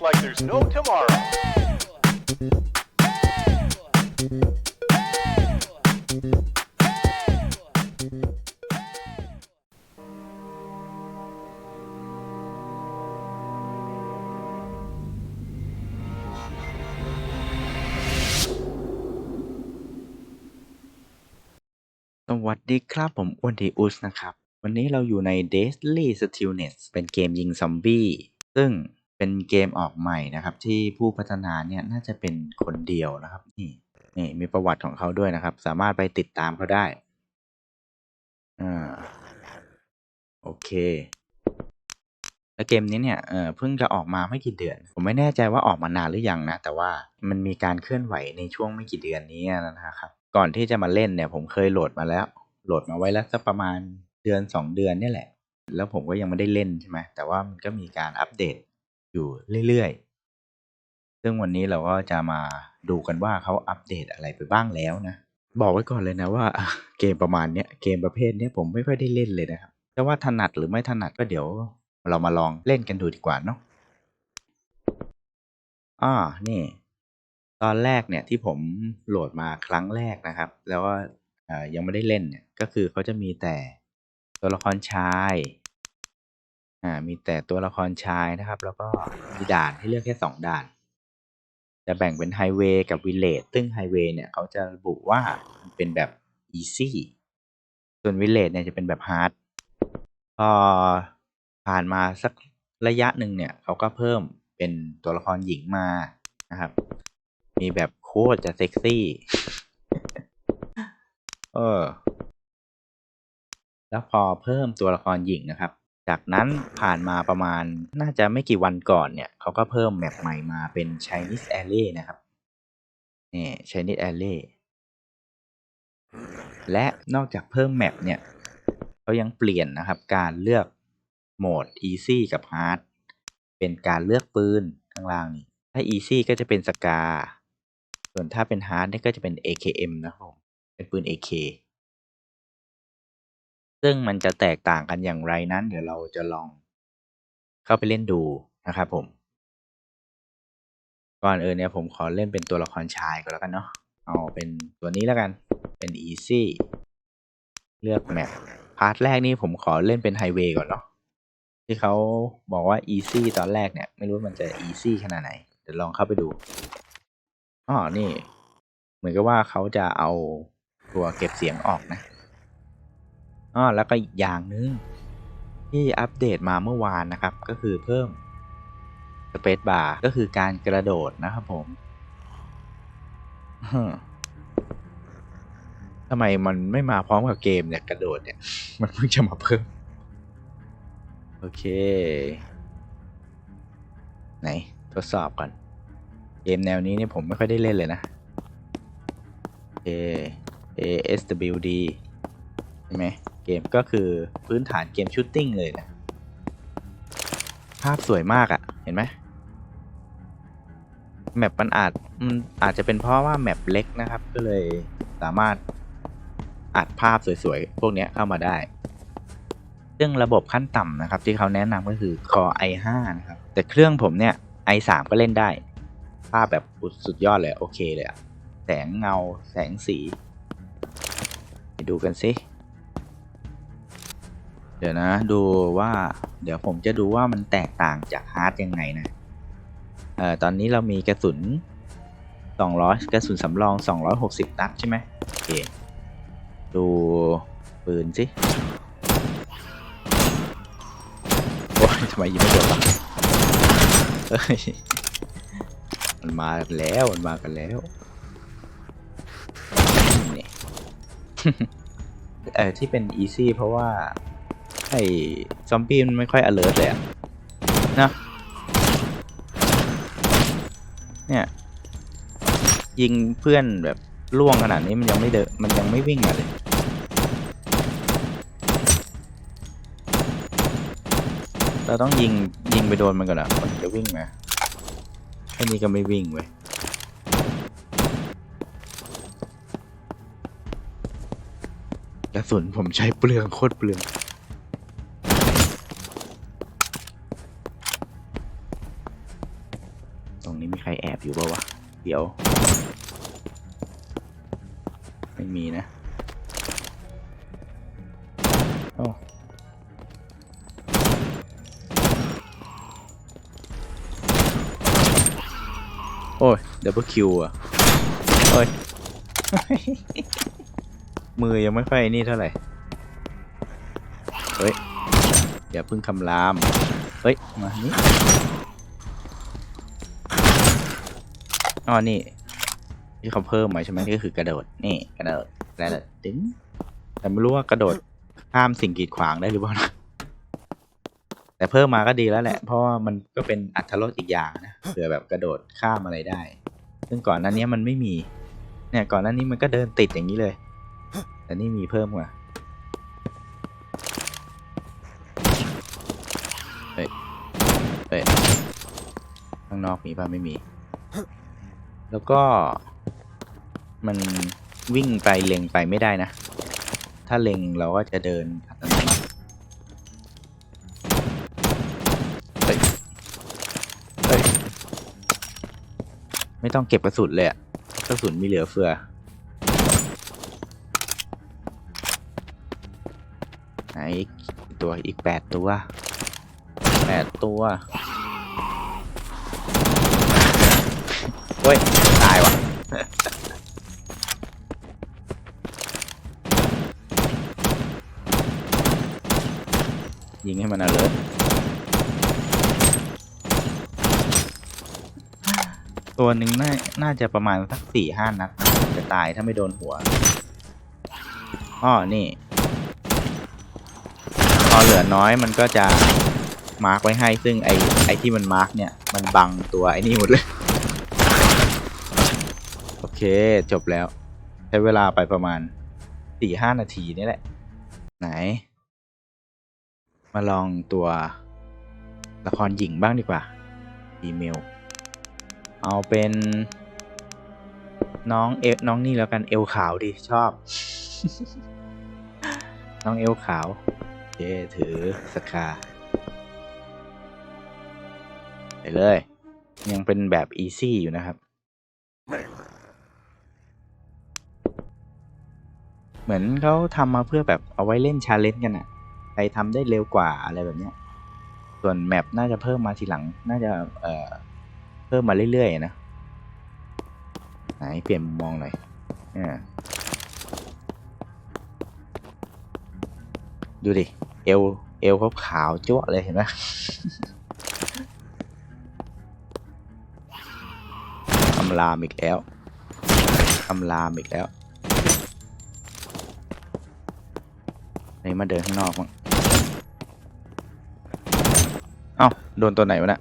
life like there's no tomorrow. สวัสดีครับผมอ้วนดีอุสนะครับ วันนี้เราอยู่ใน Deadly Stillness เป็นเกมยิงซอมบี้ ซึ่ง เป็นเกมออกใหม่นะครับ ที่ผู้พัฒนาเนี่ยน่าจะเป็นคนเดียวนะครับ นี่นี่มีประวัติของเขาด้วยนะครับ สามารถไปติดตามเขาได้อ่าโอเค แล้วเกมนี้เนี่ยเออเพิ่งจะออกมาไม่กี่เดือน ผมไม่แน่ใจว่าออกมานานหรือยังนะ แต่ว่ามันมีการเคลื่อนไหวในช่วงไม่กี่เดือนนี้นะครับ ก่อนที่จะมาเล่นเนี่ย ผมเคยโหลดมาแล้ว โหลดมาไว้แล้วสักประมาณเดือนสองเดือนนี่แหละ แล้วผมก็ยังไม่ได้เล่นใช่ไหมแต่ว่ามันก็มีการอัปเดต อยู่เรื่อยๆ ซึ่งวันนี้เราก็จะมาดูกันว่าเขาอัปเดตอะไรไปบ้างแล้วนะ บอกไว้ก่อนเลยนะว่าเกมประมาณเนี้ยเกมประเภทเนี้ยผมไม่ค่อยได้เล่นเลยนะครับแต่ว่าถนัดหรือไม่ถนัดก็เดี๋ยวเรามาลองเล่นกันดูดีกว่าเนาะอ่านี่ ตอนแรกเนี่ยที่ผมโหลดมาครั้งแรกนะครับ แล้วก็ยังไม่ได้เล่นเนี่ยก็คือเขาจะมีแต่ตัวละครชาย อ่ามีแต่ตัวละครชายนะครับ แล้วก็มีด่านให้เลือกแค่สองด่าน จะแบ่งเป็นไฮเวย์กับวิลเลจซึ่งไฮเวย์เนี่ยเขาจะระบุว่ามันเป็นแบบอีซี่ส่วนวิลเลจเนี่ยจะเป็นแบบฮาร์ดพอผ่านมาสักระยะหนึ่งเนี่ยเขาก็เพิ่มเป็นตัวละครหญิงมานะครับ มีแบบโคตรจะเซ็กซี่ เออ แล้วพอเพิ่มตัวละครหญิงนะครับ จากนั้นผ่านมาประมาณน่าจะไม่กี่วันก่อนเนี่ยเขาก็เพิ่มแมปใหม่มาเป็น Chinese Alley นะครับนี่ Chinese Alley และนอกจากเพิ่มแมปเนี่ยเขายังเปลี่ยนนะครับการเลือกโหมด Easy กับ Hard เป็นการเลือกปืนข้างล่างนี่ถ้า Easy ก็จะเป็นสกา ส่วนถ้าเป็น Hard เนี่ยก็จะเป็น AKM นะครับเป็นปืน AK ซึ่งมันจะแตกต่างกันอย่างไรนั้น เดี๋ยวเราจะลองเข้าไปเล่นดูนะครับผม ก่อนอื่นเนี่ยผมขอเล่นเป็นตัวละครชายก่อนแล้วกันเนาะเอาเป็นตัวนี้แล้วกันเป็น Easy เลือกแมปพาร์ทแรกนี่ผมขอเล่นเป็นไฮเวย์ก่อนเนาะที่เขาบอกว่า Easy ตอนแรกเนี่ย ไม่รู้มันจะ Easy ขนาดไหน เดี๋ยวลองเข้าไปดูอ๋อนี่ เหมือนกับว่าเขาจะเอาตัวเก็บเสียงออกนะ อ๋อแล้วก็อีกอย่างหนึงที่อัปเดตมาเมื่อวานนะครับ ก็คือเพิ่มสเปซบาร์ก็คือการกระโดดนะครับผมฮึ่มทำไมมันไม่มาพร้อมกับเกมเนี่ยกระโดดเนี่ย มันเพิ่งจะมาเพิ่ม โอเค ไหน ทดสอบก่อน เกมแนวนี้เนี่ยผมไม่ค่อยได้เล่นเลยนะ A ASWD ใช่ไหม เกมก็คือพื้นฐานเกมชูตติ้งเลยนะภาพสวยมากอะ่ะ เห็นไหมแมปมันอาจมันอาจจะเป็นเพราะว่าแมปเล็กนะครับ ก็เลยสามารถอัดภาพสวยๆ พวกนี้เข้ามาได้ ซึ่งระบบขั้นต่ำนะครับ ที่เขาแนะนำก็คือ Core i5 นะครับ แต่เครื่องผมเนี่ย i3 ก็เล่นได้ ภาพแบบสุดยอดเลย โอเคเลยอะแสงเงาแสงสี ไปดูกันสิ เดี๋ยวนะดูว่าเดี๋ยวผมจะดูว่ามันแตกต่างจากฮาร์ดยังไงนะเอ่อตอนนี้เรามีกระสุน 200 กระสุนสำรอง 260 นัดใช่ไหมโอเคดูปืนสิโอ้ยทำไมยิงไม่โดนวะเฮ้ยมันมาแล้วมันมากันแล้วนี่เออที่เป็น easy เพราะว่า ไอ้ซอมบี้มันไม่ค่อย alert เลยอะนะเนี่ย ยิงเพื่อนแบบล่วงขนาดนี้มันยังไม่เดนมันยังไม่วิ่งมาเลย เราต้องยิงยิงไปโดนมันก่อนอะมันจะวิ่งมาแค่นี้ก็ไม่วิ่งเว้ยกระสุนผมใช้เปลืองโคตรเปลือง นี้มีใครแอบอยู่เปล่าวะ เดี๋ยว ไม่มีนะโอ้โอ้ยดับเบิลคิวอะโอ้ย มือยังไม่ค่อยนี่เท่าไหร่ เฮ้ย อย่าเพิ่งคำราม เฮ้ย มานี่ อ๋อนี่ที่เขาเพิ่มมาใช่ไหมก็คือกระโดด นี่กระโดดกระโดดดึงแต่ไม่รู้ว่ากระโดดข้ามสิ่งกีดขวางได้หรือเปล่านะแต่เพิ่มมาก็ดีแล้วแหละ เพราะว่ามันก็เป็นอัตรสอีกอย่างนะเผื่อแบบกระโดดข้ามอะไรได้ ซึ่งก่อนหน้านี้มันไม่มี เนี่ยก่อนหน้านี้มันก็เดินติดอย่างนี้เลย แต่นี่มีเพิ่มกว่าเฮ้ยเฮ้ยข้างนอกมีป่ะไม่มี แล้วก็มันวิ่งไปเล็งไปไม่ได้นะ ถ้าเล็งเราก็จะเดินอัตโนมัติเฮ้ยเฮ้ยไม่ต้องเก็บกระสุนเลยอะกระสุนมีเหลือเฟือไหนอีกตัวอีกแปดตัวแปดตัว ฮ้ย ตายว่ะยิงให้มันเอาเลยตัวหนึ่งน่าน่าจะประมาณสักสี่ห้านัดจะตายถ้าไม่โดนหัวอ้อนี่ พอเหลือน้อยมันก็จะมาร์กไว้ให้ซึ่งไอไอที่มันมาร์กเนี่ย มันบังตัวไอ้นี่หมดเลย เค จบแล้ว ใช้เวลาไปประมาณสี่ห้านาทีนี่แหละ ไหน มาลองตัวละครหญิงบ้างดีกว่า อีเมล เอาเป็นน้องเอน้องนี่แล้วกันเอวขาวดิ ชอบ น้องเอวขาวโอเคถือสกาไปเลย ยังเป็นแบบอีซี่อยู่นะครับ เหมือนเขาทำมาเพื่อแบบเอาไว้เล่นชาเลนจ์กันอะใครทำได้เร็วกว่าอะไรแบบเนี้ย ส่วนแมปน่าจะเพิ่มมาทีหลัง น่าจะเอ่อเพิ่มมาเรื่อยๆนะ ไหนเปลี่ยนมุมมองหน่อยอ่าดูดิ เอว เอวเขาขาวจ้วเลยเห็นไหมคำรามอีกแล้วคำรามอีกแล้ว นมาเดินข้างนอกมั้งเอ้าโดนตัวไหนวะเนะี่ย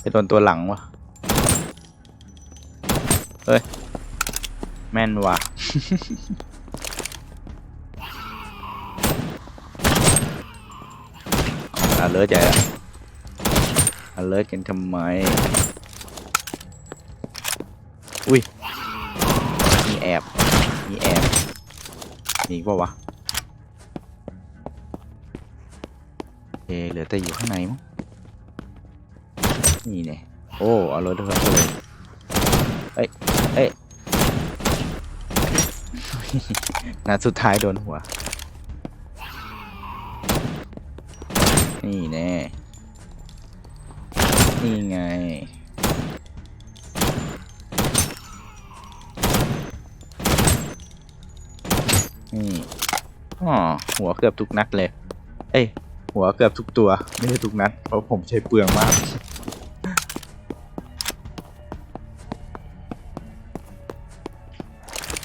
ไปโดนตัวหลังวะเฮ้ย แม่นว่ะอาเลิศใหญ่อะอาเลิศกันทำไม อุ้ย มีแอบ มีแอบ มีกเปล่าวะ แต่อยู่ข้างในมั้งนี่เนี่ยโอ้เอารถเข้าไปเลยเอ้ยเอ้ยนัดสุดท้ายโดนหัว นี่แน่ นี่ไง นี่อ๋อหัวเกือบทุกนัดเลย เอ้ย หัวเกือบทุกตัวไม่ใช่ทุกนัดเพราะผมใช้เปลืองมาก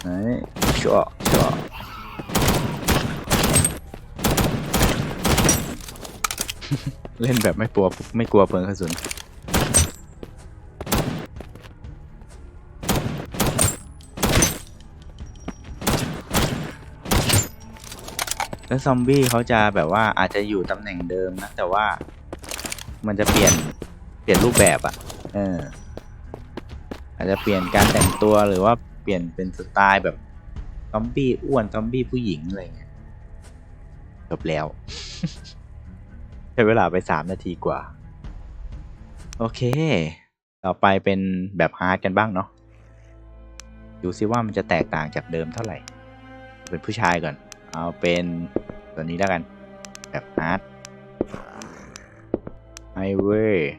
ไหนชั่วชั่วเล่นแบบไม่กลัวไม่กลัวเปลืองกระสุน แล้วซอมบี้เขาจะแบบว่าอาจจะอยู่ตำแหน่งเดิมนะแต่ว่ามันจะเปลี่ยนเปลี่ยนรูปแบบอะ่ะ เออ อาจจะเปลี่ยนการแต่งตัวหรือว่าเปลี่ยนเป็นสไตล์แบบซอมบี้อ้วนซอมบี้ผู้หญิงอะไรเงี้ยจบแล้วใช้เวลาไปสามนาทีกว่า โอเค ต่อไปเป็นแบบฮาร์ดกันบ้างเนาะดูซิว่ามันจะแตกต่างจากเดิมเท่าไหร่ เป็นผู้ชายก่อน เอาเป็น ตัวนี้แล้วกัน แบบฮาร์ดไฮเวย์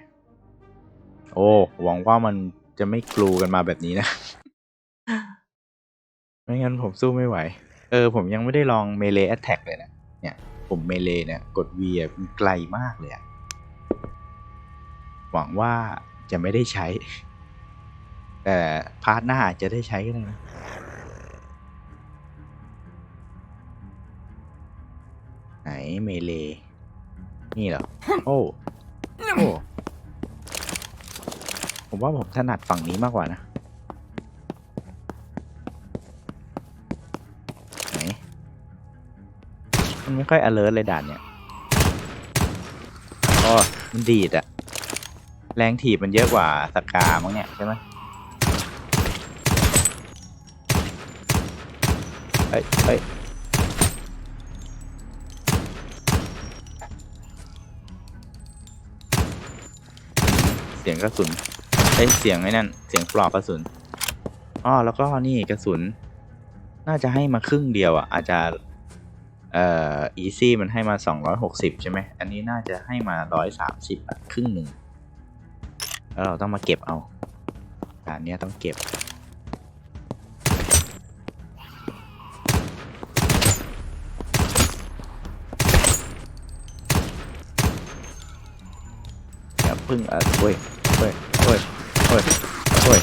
โอ้หวังว่ามันจะไม่กลูกันมาแบบนี้นะ ไม่งั้นผมสู้ไม่ไหว เออ ผมยังไม่ได้ลองเมเลแอ t แทกเลยนะ เนี่ยผมเมเลเนี่ย กด V อะมันไกลมากเลยอะหวังว่าจะไม่ได้ใช้ แต่พาร์ทหน้าจจะได้ใช้ก็ได้นะ ไหนเมเลนี่เหรอ โอ้โอ้ผมว่าผมถนัดฝั่งนี้มากกว่านะไหนมันไม่ค่อย alert เลยด่านเนี่ยอ๋อมันดีดอะแรงถีบมันเยอะกว่าสกามั้งเนี่ยใช่ไหมเฮ้ยเฮ้ย เสียงกระสุนเอ้เสียงไอ้นั่น เสียงปลอกกระสุนอ๋อแล้วก็นี่กระสุน น่าจะให้มาครึ่งเดียวอะ อาจจะเอ่อ easy มันให้มา 260 ใช่ไหม อันนี้น่าจะให้มา 130อะครึ่งหนึ่งแล้วเราต้องมาเก็บเอาด่านเนี้ยต้องเก็บ อย่าพึ่งอะโอ้ย้ยโอ้ยโอ้ยโอ้ย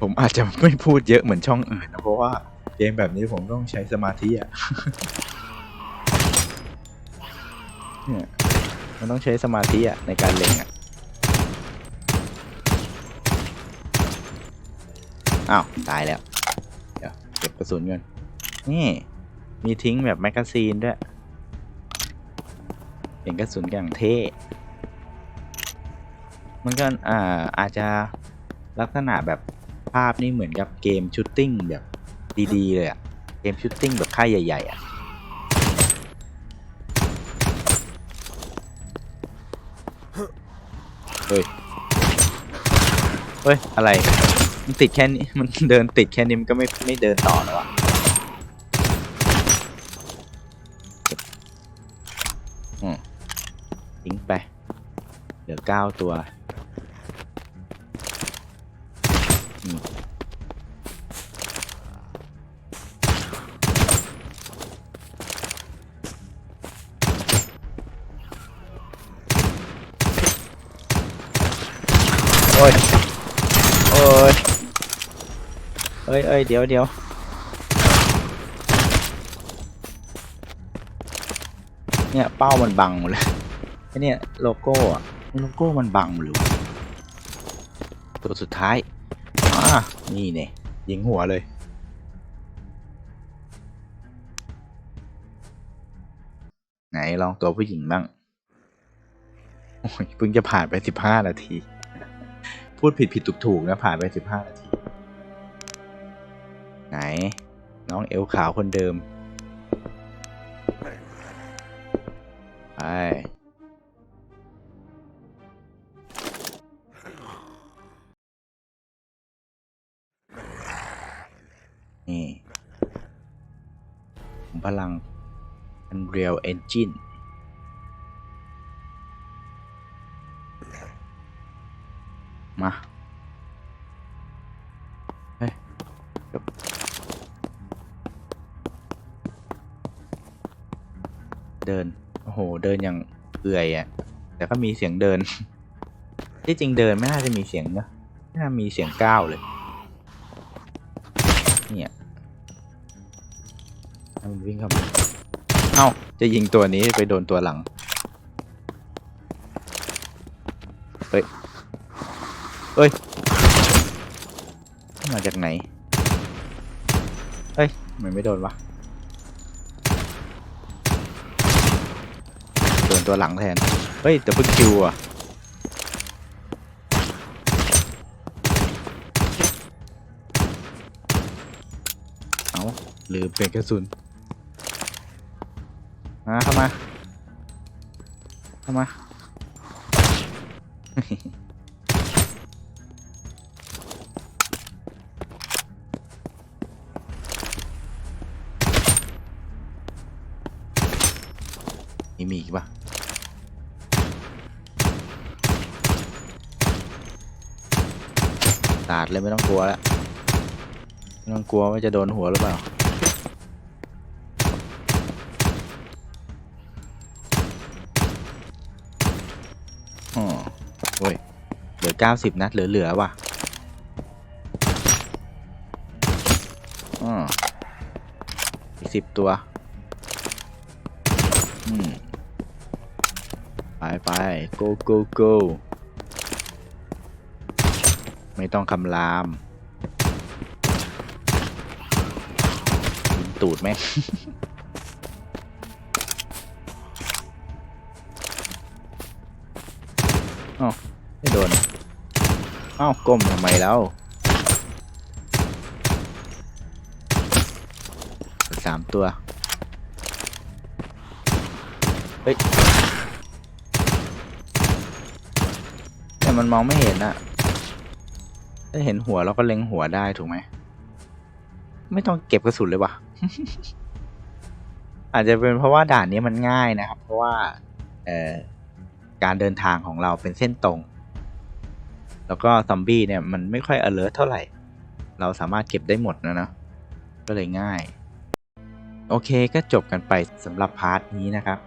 ผมอาจจะไม่พูดเยอะเหมือนช่องอื่นนะเพราะว่าเกมแบบนี้ผมต้องใช้สมาธิอะ เนี่ยมันต้องใช้สมาธิอะในการเล็งอะ อ้าว ตายแล้ว เดี๋ยวเก็บกระสุนก่อนนี่ มีทิ้งแบบแมกกาซีนด้วยเห็นกระสุนอย่างเท่ มันก็อ่าอาจจะลักษณะแบบภาพนี่เหมือนกับเกมชูตติ้งแบบดีๆเลยอะเกมชูตติ้งแบบค่ายใหญ่ๆอะเฮ้ย เฮ้ย อะไร มันติดแค่นี้มันเดินติดแค่นี้มันก็ไม่ไม่เดินต่อแล้วอะอืมทิ้งไป เหลือเก้าตัวโอ้ย โอ้ย อ้ยเอ้ยเดี๋ยวเดี๋ยวเนี่ยเป้ามันบังหมดเลยไอ้เนี่ยโลโก้อะโลโก้มันบังหมดเลยตัวสุดท้ายอ่านี่เนี่ยยิงหัวเลยไหนลองตัวผู้หญิงบ้างโอ้ยเพิ่งจะผ่านไปสิบห้านาที พูดผิดผิดถูกถูกนะผ่านไปสิบห้านาที ไหน น้องเอวขาวคนเดิม ไป นี่ผมพลัง Unreal Engine มา เดิน โอ้โห เดินอย่างเอื่อยอะ่ะ แต่ก็มีเสียงเดิน ที่จริงเดินไม่น่าจะมีเสียงนะไม่น่ามีเสียงก้าวเลย เนี่ยมันวิ่งเข้ามาเอ้า จะยิงตัวนี้ไปโดนตัวหลัง เฮ้ย เฮ้ย มาจากไหน เฮ้ย มันไม่โดนวะ ตัวหลังแทน เฮ้ยแต่เพิ่งคิวอะเอาหรือเปลี่ยนกระสุนมาเข้ามาเข้ามามีมีอีกปะ สาดเลยไม่ต้องกลัวแล้วไม่ต้องกลัวว่าจะโดนหัวหรือเปล่าอ๋อโอ้ยเหลือเก้าสิบนัดเหลือๆว่ะอ๋ออีกสิบตัวอืมไปไป go go go ไม่ต้องคำรามตูดไหมเอ้าไม่โดน เอ้าก้มทำไมแล้วสามตัว เฮ้ย แต่มันมองไม่เห็นอะ ถ้าเห็นหัวเราก็เล็งหัวได้ถูกไหม ไม่ต้องเก็บกระสุนเลยวะอาจจะเป็นเพราะว่าด่านนี้มันง่ายนะครับ เพราะว่าเออการเดินทางของเราเป็นเส้นตรง แล้วก็ซอมบี้เนี่ยมันไม่ค่อย alert เท่าไหร่ เราสามารถเก็บได้หมดนะเนอะก็เลยง่าย โอเคก็จบกันไปสำหรับพาร์ทนี้นะครับ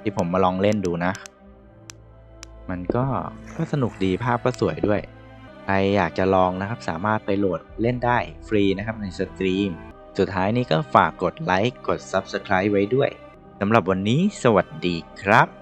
ที่ผมมาลองเล่นดูนะ มันก็ก็สนุกดีภาพก็สวยด้วย ใครอยากจะลองนะครับสามารถไปโหลดเล่นได้ฟรีนะครับในสตรีม สุดท้ายนี้ก็ฝากกดไลค์กด Subscribe ไว้ด้วยสำหรับวันนี้สวัสดีครับ